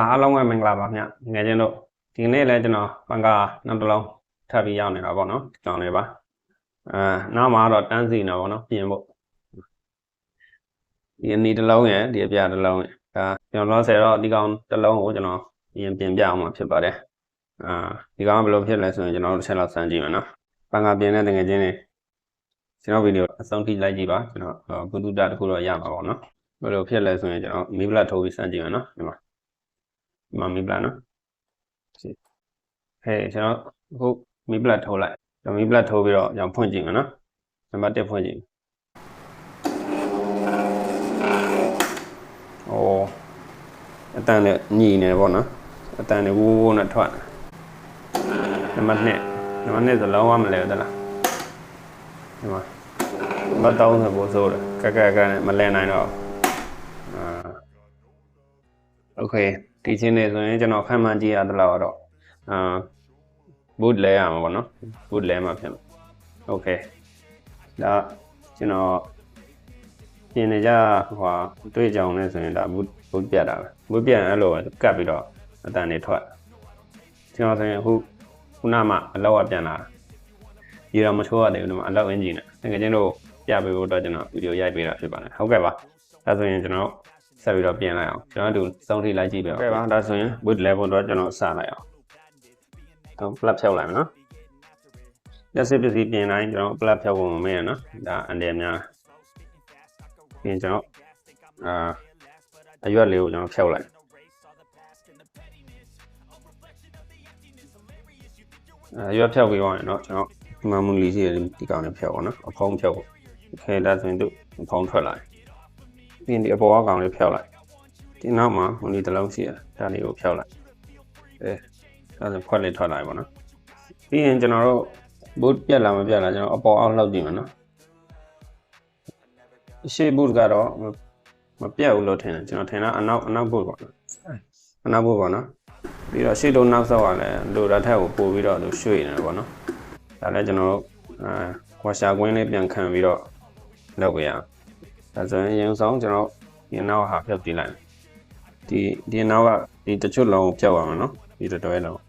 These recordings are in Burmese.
အားလုံးပဲမင်္ဂလာပါဗျငယ်ချင်းတို့ဒီနေ့လည်းကျွန်တော်ပန်ကာနောက်တစ်လုံးထပ်ပြီးရောက်နေတာပေါ့နော်ကြောင်းလေးပါအဲနောက်မှာတော့တန်းစီနေပါပေါ့နော်ပြင်ဖို့ဒီအနီတစ်လုံးရယ်ဒီအပြတစ်လုံးရယ်ဒါကျွန်တော်လောဆယ်တော့ဒီကောင်တစ်လုံးကိုကျွန်တော်ပြင်ပြင်ပြအောင်မှာဖြစ်ပါတယ်အာဒီကောင်ကဘယ်လိုဖြစ်လဲဆိုရင်ကျွန်တော်တို့တစ်ချက်လောက်စမ်းကြည့်မယ်နော်ပန်ကာပြင်တဲ့တကယ်ချင်းတွေကျွန်တော်ဗီဒီယိုအဆုံးထိလိုက်ကြည့်ပါကျွန်တော်ဘုဒ္ဓတခုတော့ရမှာပေါ့နော်ဘယ်လိုဖြစ်လဲဆိုရင်ကျွန်တော်မီးပလက်ထိုးပြီးစမ်းကြည့်မယ်နော်ဒီမှာ ဒီမှာမီးပလက်နော်ဟဲ့ကျွန်တော်အခုမီးပလက်ထိုးလိုက်ကျွန်တော်မီးပလက်ထိုးပြီးတော့ကျွန်တော်ဖွင့်ကြည့်မယ်နော်နံပါတ်1ဖွင့်ကြည့်โอ้အတန်နဲ့ညီနေတယ်ပေါ့နော်အတန်နဲ့ဝိုးဝိုးနဲ့ထွက်နံပါတ်2နံပါတ်2ဆိုလုံးဝမလဲဘူးတလားဒီမှာမတောင်းဆိုပို့ဆိုးတယ်ကက်ကက်ကနဲ့မလဲနိုင်တော့အာโอเค ဒီချင်းနေဆိုရင်ကျွန်တော်ခံမှန်းကြည့်ရသလောက်တော့အာဘုတ်လဲရမှာပေါ့နော်ဘုတ်လဲမှာဖြစ်မှာโอเคဒါကျွန်တော်ပြင်နေကြဟိုတွေ့ကြအောင်လဲဆိုရင်ဒါဘုတ်ဘုတ်ပြတ်တာပဲဘုတ်ပြတ်ရင်အဲ့လိုပဲကတ်ပြီးတော့အတန်တွေထွက်ကျွန်တော်ဆိုရင်အခုခုနမှအလောက်ကပြန်လာရေတော့မချိုးရတယ်ဘူးဒီမှာအလောက်အင်ဂျင်နဲ့တကယ်ချင်းတို့ပြပေးဖို့အတွက်ကျွန်တော်ဗီဒီယိုရိုက်ပေးတာဖြစ်ပါတယ်ဟုတ်ကဲ့ပါဒါဆိုရင်ကျွန်တော် ဆက်ပြီးတော့ပြင်လိုက်အောင်ကျွန်တော်တို့စောင့်ထိလိုက်ကြည့်ပဲဟုတ်ကဲ့ပါဒါဆိုရင် boot level တော့ကျွန်တော်စလိုက်အောင်တော့ flap ဖြုတ်လိုက်မယ်နော်လက်စစ်ပစ္စည်းပြင်တိုင်းကျွန်တော် flap ဖြုတ်ဖို့မမေ့ရနော်ဒါအန်တယ်များပြင်ကျွန်တော်အာအရွက်လေးကိုကျွန်တော်ဖြုတ်လိုက်အရွက်ဖြုတ်ပြီးသွားရင်တော့ကျွန်တော်မမူလီရှိတယ်ဒီကောင်လေးဖြုတ်ပါနော်အဖုံးဖြုတ်ခဲဒါဆိုရင်သူအဖုံးထွက်လာ ပြီးရင်ဒီအပေါ်ကကောင်လေးဖြုတ်လိုက်ဒီနောက်မှာဟိုဒီတစ်လုံးရှိတယ်ဒါလေးကိုဖြုတ်လိုက်အဲဒါဆိုခွက်လေးထွက်လာပြီပေါ့နော်ပြီးရင်ကျွန်တော်တို့ဘုတ်ပြက်လာမပြက်လာကျွန်တော်အပေါ်အောက်လောက်ကြည့်မယ်နော်ရှေ့ဘုတ်ကတော့မပြက်ဘူးလို့ထင်တယ်ကျွန်တော်ထင်တာအနောက်အနောက်ဘုတ်ပေါ့နော်အနောက်ဘုတ်ပေါ့နော်ပြီးတော့ရှေ့တို့နောက်ဆောက်ကလည်းလိုတာထက်ကိုပို့ပြီးတော့သူရွှေ့နေတယ်ပေါ့နော်ဒါလည်းကျွန်တော်တို့အဲဝါရှာကွင်းလေးပြန်ခံပြီးတော့လုပ်ပြရအောင် ဒါဆိုရင်ရင်ဆောင်ကျွန်တော်ဒီနောက်ဟာဖြုတ်ကြည့်လိုက်ဒီဒီနောက်ကဒီတချို့လုံးဖြုတ်ရမှာနော်ဒီတတွဲလုံး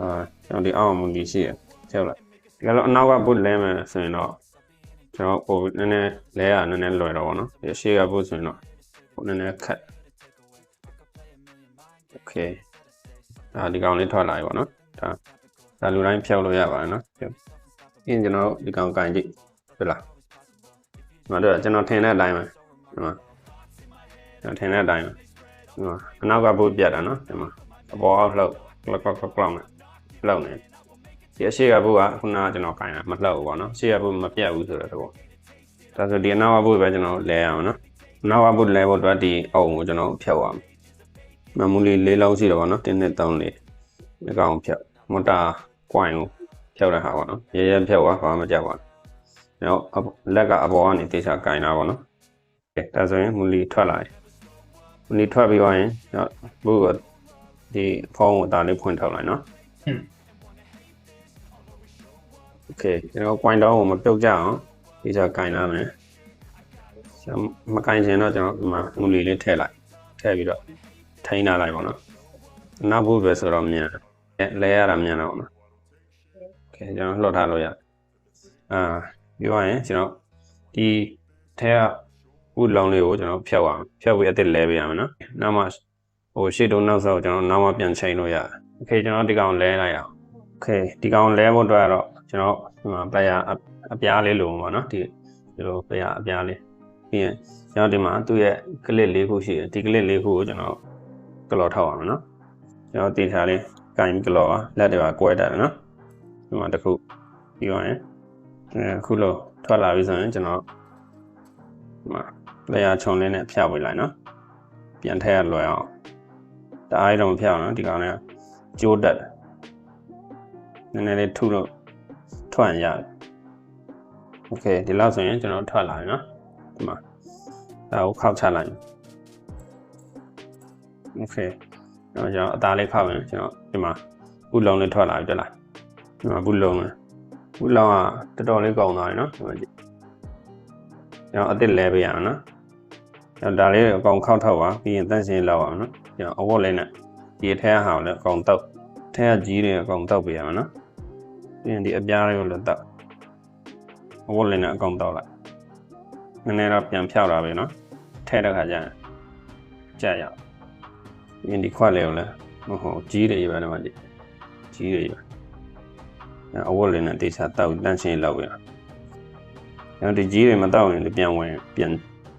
အာကျွန်တော်ဒီအောက်မူကြီးရှိရဖြုတ်လိုက်ဒီကတော့အနောက်ကဘုတ်လဲမယ်ဆိုရင်တော့ကျွန်တော်ပိုနည်းနည်းလဲရနည်းနည်းလွယ်တော့ဗောနော်ဒီအရှိကဘုတ်ဆိုရင်တော့ဟိုနည်းနည်းခက်โอเคဒါဒီကောင်လေးထွက်လာပြီဗောနော်ဒါဒါလူတိုင်းဖြုတ်လို့ရပါတယ်နော်ဖြုတ်ပြီးရင်ကျွန်တော်ဒီကောင်ကင်ကြည့်ဟုတ်လားဒီ မှာတော့ကျွန်တော်ထင်တဲ့အတိုင်းပဲဒီမှာကျွန်တော်ထင်တဲ့အတိုင်းပဲဒီမှာအနောက်ကဘုတ်ပြတ်တာနော်ဒီမှာအပေါ်အောက်လှုပ်ကလကကကလောက်နဲ့လှုပ်နေဒီအရှိကဘုတ်ကခုနကကျွန်တော်ကင်တာမလှုပ်ဘူးပေါ့နော်ရှေ့ကဘုတ်မပြတ်ဘူးဆိုတော့တော့ဒါဆိုဒီအနောက်ကဘုတ်ပဲကျွန်တော်လဲအောင်နော်အနောက်ကဘုတ်လဲဖို့အတွက်ဒီအုံကိုကျွန်တော်ဖြုတ်အောင်မမူလီလေးလုံးရှိတယ်ပေါ့နော်တင်းနဲ့တောင်းလေးဒီကောင်ဖြုတ်မော်တာကွိုင်ကိုဖြုတ်တဲ့ဟာပေါ့နော်ရဲရဲဖြုတ်သွားဘာမှမကြောက်ပါဘူး နောက်လက်ကအပေါ်ကနေတေချာကင်တာပေါ့နော်ကဲဒါဆိုရင်မူလီထွက်လာတယ်မူလီထွက်ပြီးသွားရင်နောက်ဘုတ်ကဒီဖုန်းကိုဒါလေးဖွင့်ထုတ်လိုက်နော်โอเคကျွန်တော် coin တောင်းကိုမပြုတ်ကြအောင်ဒီချာကင်လာမယ်ကျွန်တော်မကင်ချင်တော့ကျွန်တော်ဒီမှာမူလီလေးထည့်လိုက်ထည့်ပြီးတော့ထိန်းထားလိုက်ပါတော့နောက်ဘုတ်ပဲဆိုတော့မြန်လဲရတာမြန်တော့နော်โอเคကျွန်တော်လှော့ထားလို့ရအာ ပြောရရင်ကျွန်တော်ဒီထဲကဥလောင်းလေးကိုကျွန်တော်ဖြတ်အောင်ဖြတ်ပြီးအစ်စ်လဲပေးရမယ်နော်နောက်မှဟိုရှေ့တုံးနောက်ဆောက်ကျွန်တော်နောက်မှပြန်ချိန်လို့ရတယ်โอเคကျွန်တော်ဒီကောင်လဲလိုက်အောင်โอเคဒီကောင်လဲဖို့အတွက်တော့ကျွန်တော်ဒီမှာပယာအပြားလေးလိုပါနော်ဒီဒီလိုပယာအပြားလေးပြီးရင်ကျွန်တော်ဒီမှာသူ့ရဲ့ကလစ်လေးခုရှိတယ်ဒီကလစ်လေးခုကိုကျွန်တော်ကလော်ထောက်အောင်နော်ကျွန်တော်တေချာလေးကင်ကလော်လက်တွေပါကွဲတတ်တယ်နော်ဒီမှာတစ်ခုပြီးသွားရင် အဲခုလို့ထွက်လာပြီဆိုရင်ကျွန်တော်ဒီမှာလေယာခြုံလေးနဲ့ဖြတ်ပေးလိုက်နော်ပြန်ထည့်ရလွယ်အောင်တအားတော့မဖြတ်အောင်နော်ဒီကောင်လေးကျိုးတက်တယ်နည်းနည်းလေးထုလို့ထွက်ရတယ်โอเคဒီလောက်ဆိုရင်ကျွန်တော်ထွက်လာပြီနော်ဒီမှာဒါကိုခောက်ချလိုက်โอเคတော့ကျွန်တော်အသားလေးခောက်ရင်ကျွန်တော်ဒီမှာဘူးလုံးလေးထွက်လာပြီတက်လားဒီမှာဘူးလုံးလေး ဘူးလုံးကတော်တော်လေးကောင်းသွားပြီနော်ဒီမှာကြည့်ကျွန်တော်အစ်စ်လဲပေးရအောင်နော်ကျွန်တော်ဒါလေးအကောင်ခောက်ထောက်ပါပြီးရင်တန့်စင်လောက်အောင်နော်ကျွန်တော်အဝတ်လေးနဲ့ဒီအထက်ကဟာကိုလည်းအကောင်တောက်အထက်ကကြီးတွေအကောင်တောက်ပေးရမှာနော်ပြီးရင်ဒီအပြားတွေကိုလည်းတောက်အဝတ်လည်းနဲ့အကောင်တောက်လိုက်နည်းနည်းတော့ပြန်ဖြောက်လာပြီနော်ထဲတဲ့ခါကျရင်ကြာရအောင်ပြီးရင်ဒီခွက်လေးကိုလည်းဟိုဟိုကြီးတွေပဲတော့ဒီကြီးတွေပဲ အဲအဝတ်လည်းနဲ့တေချာတောက်တန့်ချင်းလောက်ရအောင်ဒီကြီးတွေမတောက်ရင်လည်းပြန်ဝင်ပြန်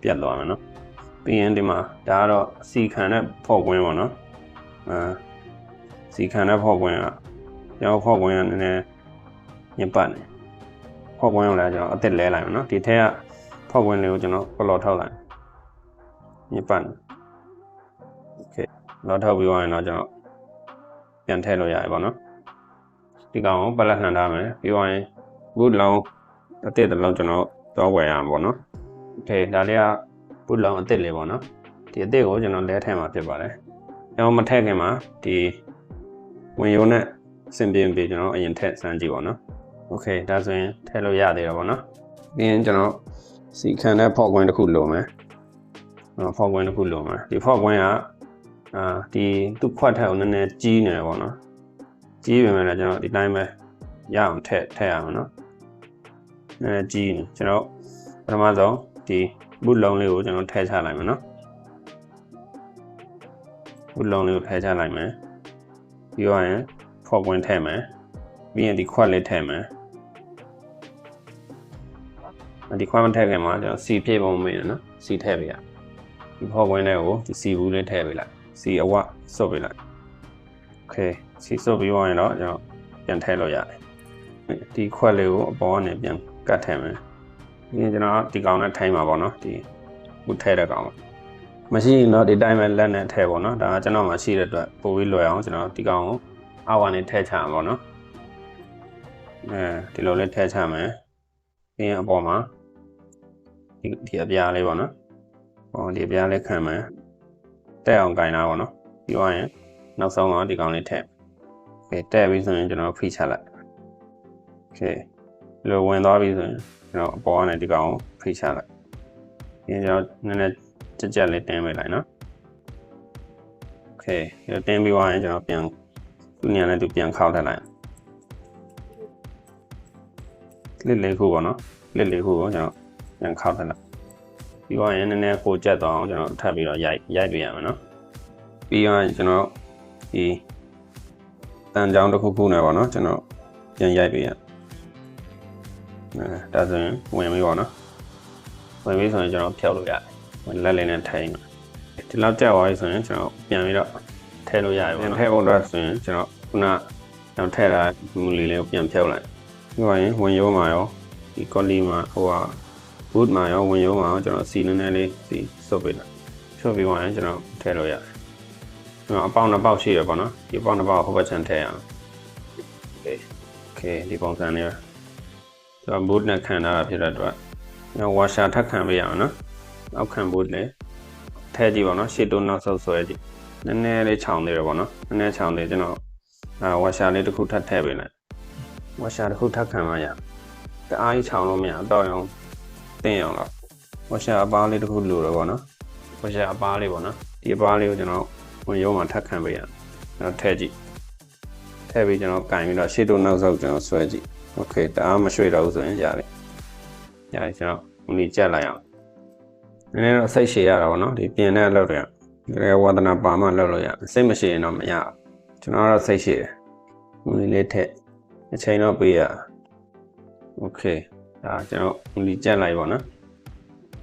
ပြတ်သွားမှာနော် ပြီးရင်ဒီမှာဒါကတော့စီခံတဲ့ဖော့ကွင်းပေါ့နော်အာစီခံတဲ့ဖော့ကွင်းကကျွန်တော်ဖော့ကွင်းကနည်းနည်းညစ်ပတ်နေဖော့ကွင်းကိုလည်းကျွန်တော်အစ်စ်လဲလိုက်မယ်နော်ဒီထက်ကဖော့ကွင်းလေးကိုကျွန်တော်ကလော်ထောက်လိုက်ညစ်ပတ်နေโอเคလော်ထောက်ပြီးသွားရင်တော့ကျွန်တော်ပြန်ထည့်လို့ရတယ်ပေါ့နော် ဒီကောင်ကိုပလက်လှန်ထားမယ်ပြီးသွားရင်ဘူးလောင်းအစ်စ်တစ်လုံးကျွန်တော်တော့ဝယ်ရမှာပေါ့နော်โอเคဒါလေးက ပုလောင်အစ်စ်လေးပေါ့နော်ဒီအစ်စ်ကိုကျွန်တော်လဲထည့်မှာဖြစ်ပါတယ်ကျွန်တော်မထည့်ခင်မှာဒီဝင်ရုံနဲ့စင်ပြင်ပြီးကျွန်တော်အရင်ထည့်စမ်းကြည့်ပါနော်โอเคဒါဆိုရင်ထည့်လို့ရသေးတယ်ပေါ့နော်ပြီးရင်ကျွန်တော်စီခံတဲ့ဖော့ကွင်းတစ်ခုလိုမယ်နော်ဖော့ကွင်းတစ်ခုလိုမယ်ဒီဖော့ကွင်းကအာဒီသူ့ခွက်ထက်ကိုနည်းနည်းကြီးနေတယ်ပေါ့နော် ကြီးပေမဲ့လည်းကျွန်တော်ဒီတိုင်းပဲရအောင်ထည့်ထည့်ရအောင်နော်နည်းနည်းကြီးနေကျွန်တော်ပထမဆုံးဒီ ဘူးလုံးလေးကိုကျွန်တော်ထည့်ချလိုက်မယ်နော်ဘူးလုံးလေးကိုထည့်ချလိုက်မယ်ပြီးတော့ရင်ဖော့ပွင်းထည့်မယ်ပြီးရင်ဒီခွက်လေးထည့်မယ်ဒီခွက်မထည့်ခင်မှာကျွန်တော်စီဖြည့်ပုံမေးတယ်နော်စီထည့်ပေးရဒီဖော့ပွင်းလေးကိုဒီစီဘူးလေးထည့်ပေးလိုက်စီအဝစွတ်ပေးလိုက်โอเค စီစွတ်ပြီးတော့ရင်တော့ကျွန်တော်ပြန်ထည့်လို့ရတယ်ဒီခွက်လေးကိုအပေါ်ကနေပြန်ကတ်ထည့်မယ်ဒီကျွန်တော်ဒီကောင်နဲ့ထိုင်းမှာပေါ့နော်ဒီခုထဲတဲ့ကောင်မရှိရင်တော့ဒီတိုင်းပဲလက်နဲ့ထဲပေါ့နော်ဒါကကျွန်တော်မှရှိတဲ့အတွက်ပိုပြီးလွယ်အောင်ကျွန်တော်ဒီကောင်ကိုအောက်ကနေထဲချမှာပေါ့နော်အဲဒီလိုလေးထဲချမယ်ပြီးရင်အပေါ်မှာဒီဒီအပြားလေးပေါ့နော်ဟောဒီအပြားလေးခံမယ်တက်အောင်ကင်တာပေါ့နော်ပြီးသွားရင်နောက်ဆုံးတော့ဒီကောင်လေးထည့် okay တက်ပြီဆိုရင်ကျွန်တော် free ချလိုက် okay လိုဝင်သွားပြီဆိုရင်ကျွန်တော်အပေါ်ကနေဒီကောင် free ချလိုက်ဒီကျွန်တော်နည်းနည်းကြက်ကြက်လေးတင်းပေးလိုက်နော် okay ဒီတင်းပြီးသွားရင်ကျွန်တော်ပြန်သူ့နေရာနဲ့သူပြန်ခောက်ထည့်လိုက် clip လေးခုပေါ့နော် clip လေးခုကိုကျွန်တော်ပြန်ခောက်ထည့်လိုက်ပြီးတော့ရင်နည်းနည်းကိုကြက်တော့ကျွန်တော်ထပ်ပြီးတော့ရိုက်ရိုက်ပြရမယ်နော်ပြီးတော့ကျွန်တော်ဒီ တန်ကြောင်တစ်ခုခုနဲ့ပေါ့နော်ကျွန်တော်ပြန်ရိုက်ပြရအဲဒါဆိုရင်ဝင်ပြီပေါ့နော်ဝင်ပြီဆိုရင်ကျွန်တော်ဖျောက်လို့ရတယ်လက်လေးနဲ့ထိုင်ဒီလောက်ကြောက်သွားပြီဆိုရင်ကျွန်တော်ပြန်ပြီးတော့ထည့်လို့ရတယ်ပေါ့နော်ထည့်ဖို့တော့ဆိုရင်ကျွန်တော်ခုနကျွန်တော်ထည့်တာမူလီလေးကိုပြန်ဖျောက်လိုက်ပြီးတော့ရင်ဝင်ရိုးမှာရောဒီကော်လီမှာဟိုဟာ boot မှာရောဝင်ရိုးမှာရောကျွန်တော်စီနည်းနည်းလေးစီစုပ်ပေးလိုက်ဖြုတ်ပြီးသွားရင်ကျွန်တော်ထည့်လို့ရတယ်ကျွန်တော် အပေါင်းနှစ်ပေါက်ရှိရပေါ့နော်ဒီအပေါင်းနှစ်ပေါက်ဟိုဘက်ချန်ထည့်ရအောင် okay okay ဒီပုံစံလေးကျွန်တော် boot နဲ့ခံထားတာဖြစ်တဲ့အတွက်ကျွန်တော် washer ထပ်ခံပေးရအောင်နော်နောက်ခံ boot လည်းထည့်ကြည့်ပါနော်ရှေ့တိုးနောက်ဆုပ်ဆွဲကြည့်နည်းနည်းလေးခြောင်သေးတယ်ပေါ့နော်နည်းနည်းခြောင်သေးကျွန်တော်အာ washer လေးတစ်ခုထပ်ထည့်ပေးလိုက် washer တစ်ခုထပ်ခံမှရတအားကြီးခြောင်လို့မရတော့အောင်တင်းအောင်တော့ washer အပားလေးတစ်ခုလိုတော့ပေါ့နော် washer အပားလေးပေါ့နော်ဒီအပားလေးကိုကျွန်တော် ဝင်ရုံးမှာထပ်ခံပေးရကျွန်တော်ထည့်ကြည့်ထည့်ပြီးကျွန်တော်ကင်ပြီးတော့ရှေ့တိုးနောက်ဆုပ်ကျွန်တော်ဆွဲကြည့်โอเคတအားမရွှေ့တော့ဘူးဆိုရင်ရတယ်ရတယ်ကျွန်တော်ဦးလေးကြက်လိုက်အောင်နည်းနည်းတော့စိတ်ရှည်ရတာပေါ့နော်ဒီပြင်တဲ့အလုပ်တွေကဒီဝါသနာပါမှလုပ်လို့ရစိတ်မရှည်ရင်တော့မရကျွန်တော်ကတော့စိတ်ရှည်တယ်ဦးလေးလေးထက်အချိန်တော့ပေးရโอเคဒါကျွန်တော်ဦးလေးကြက်လိုက်ပါနော်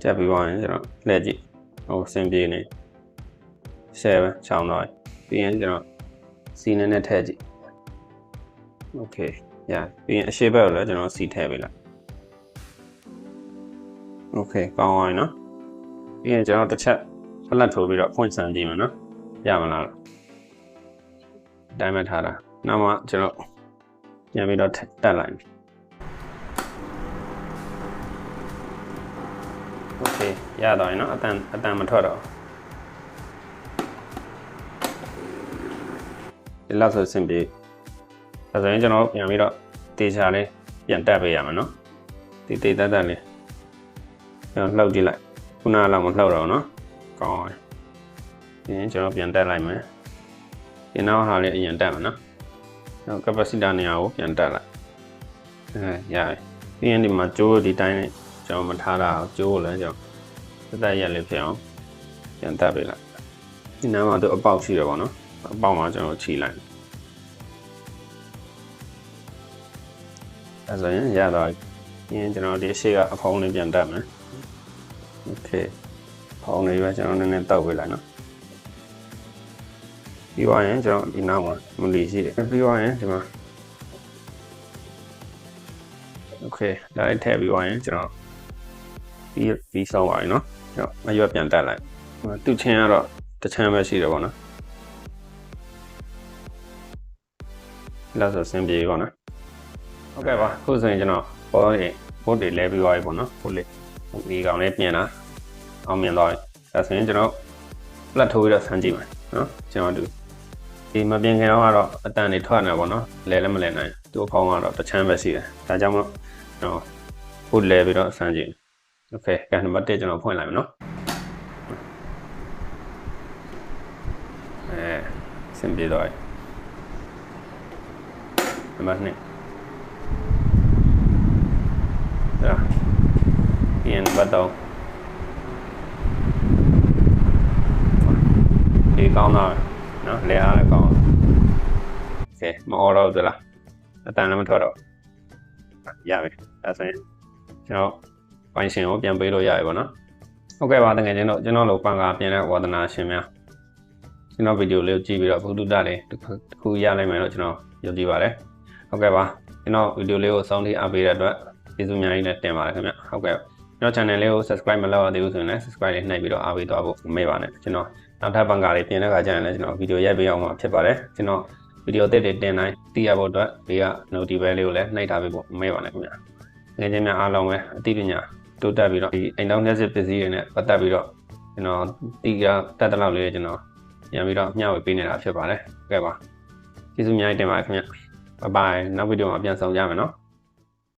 ကြက်ပြီးသွားရင်ကျွန်တော်လှည့်ကြည့်ဟိုစင်ပြေနေ share ပဲချောင်းတော့ပြီးရင်ကျွန်တော်စီနဲ့နဲ့ထည့်ကြည့် okay yeah ပြီးရင်အရှိဘက်ကိုလည်းကျွန်တော်စီထည့်ပေးလိုက် okay ကောင်းပါပြီနော်ပြီးရင်ကျွန်တော်တစ်ချက်ဖလက်ထိုးပြီးတော့ဖွင့်ဆန်းကြည့်မယ်နော်ရမလားတိုင်းမဲ့ထားတာနောက်မှကျွန်တော်ပြန်ပြီးတော့တက်လိုက်ပြီ okay ရတော့ရင်နော်အတန်အတန်မထွက်တော့ ဒီလောက်ဆိုစင်ပြေဒါဆိုရင်ကျွန်တော်ပြန်ပြီးတော့တေချာလေးပြန်တက်ပေးရမယ်နော်ဒီတေတက်တက်လေးကျွန်တော်လှုပ်ကြည့်လိုက်ခုနကလောက်မလှုပ်တော့နော်ကောင်းပါပြီဒီရင်ကျွန်တော်ပြန်တက်လိုက်မယ်ဒီနောက်ဟာလေးအရင်တက်မယ်နော်နောက် capacitor နေရာကိုပြန်တက်လိုက်အဲရတယ်ပြီးရင်ဒီမှာကြိုးဒီတိုင်းနဲ့ကျွန်တော်မထားတာအောင်ကြိုးကိုလည်းကျွန်တော်သက်သက်ရက်လေးဖြစ်အောင်ပြန်တက်ပေးလိုက်ဒီနားမှာသူအပေါက်ရှိတယ်ပေါ့နော် အပေါက်မှာကျွန်တော်ခြိလိုက်အဲဆိုရင်ရတော့ပြီးရင်ကျွန်တော်ဒီရှေ့ကအဖုံးလေးပြန်တက်မယ်โอเคဖုံးလေးပဲကျွန်တော်နည်းနည်းတောက်ပေးလိုက်နော် ပြီးသွားရင်ကျွန်တော်ဒီနောက်မှာမလီရှိတယ်ပြီးသွားရင်ဒီမှာโอเคဒါလေးထည့်ပြီးသွားရင်ကျွန်တော်ပြီးပြီးဆုံးပါပြီเนาะကျွန်တော်အရွက်ပြန်တက်လိုက်ဟိုသူ့ချင်းကတော့တစ်ချမ်းပဲရှိတယ်ပေါ့နော် လောက်ဆိုစင်ပြေပေါ့နော်ဟုတ်ကဲ့ပါခုဆိုရင်ကျွန်တော်ဘောတွေဘုတ်တွေလဲပြီးသွားပြီပေါ့နော်ဘုတ်လေးဒီကောင်လေးပြင်တာအောင်မြင်သွားပြီဒါဆိုရင်ကျွန်တော်လက်ထိုးပြီးတော့ဆန်းကြည့်မယ်နော်ကျွန်တော်တို့ ဒီမပြင်ခင်တော့ကတော့အတန်တွေထွက်နေပါတော့လဲလည်းမလဲနိုင်သူ့အဖောင်းကတော့တချမ်းပဲရှိတယ်ဒါကြောင့်မို့ကျွန်တော်ဖုတ်လဲပြီးတော့ဆန်းကြည့်โอเคကဲနံပါတ်1ကျွန်တော်ဖွင့်လိုက်မယ်နော်အဲစင်ပြေတော့ နံပါတ်2ဒါဒီနံပါတ်3ဒီကောင်းတာနော်လေအားလည်းကောင်းကဲမအော်တော့သလားအတန်လည်းမထွက်တော့ရပြီဒါဆိုရင်ကျွန်တော်ပိုင်ရှင်ကိုပြန်ပေးလို့ရပြီပေါ့နော်ဟုတ်ကဲ့ပါတကယ်ချင်းတော့ကျွန်တော်လိုပန်ကာပြန်တဲ့ဝါသနာရှင်များကျွန်တော်ဗီဒီယိုလေးကိုကြည့်ပြီးတော့ဘုဒ္ဓတာလေးတစ်ခုရနိုင်မယ်လို့ကျွန်တော်ယုံကြည်ပါတယ် ဟုတ်ကဲ့ပါကျွန်တော်ဗီဒီယိုလေးကိုစောင့်လေးအားပေးတဲ့အတွက်ကျေးဇူးများကြီးနဲ့တင်ပါတယ်ခင်ဗျဟုတ်ကဲ့ကျွန်တော် channel လေးကို subscribe မလုပ်ရသေးဘူးဆိုရင်လည်း subscribe လေးနှိပ်ပြီးတော့အားပေးသွားဖို့မမေ့ပါနဲ့ကျွန်တော်နောက်ထပ်ပန်ကာလေးပြင်တဲ့ခါကျရင်လည်းကျွန်တော်ဗီဒီယိုရိုက်ပေးအောင်မှာဖြစ်ပါတယ်ကျွန်တော်ဗီဒီယိုတစ်တွေတင်တိုင်းသိရဖို့အတွက်ဘေးက notification လေးကိုလည်းနှိပ်ထားပေးဖို့မမေ့ပါနဲ့ခင်ဗျငွေချင်းများအားလုံးပဲအသိပညာတိုးတက်ပြီးတော့ဒီအိမ်တော်မျက်စိပစ္စည်းတွေနဲ့ပတ်သက်ပြီးတော့ကျွန်တော်တီးရတက်တဲ့လောက်လေးကျွန်တော်ပြန်ပြီးတော့မျှဝေပေးနေတာဖြစ်ပါတယ်ဟုတ်ကဲ့ပါကျေးဇူးအများကြီးတင်ပါတယ်ခင်ဗျ ဘိုင်ဘိုင်နောက်ဗီဒီယိုမှာပြန်ဆောင်ကြမယ်နော်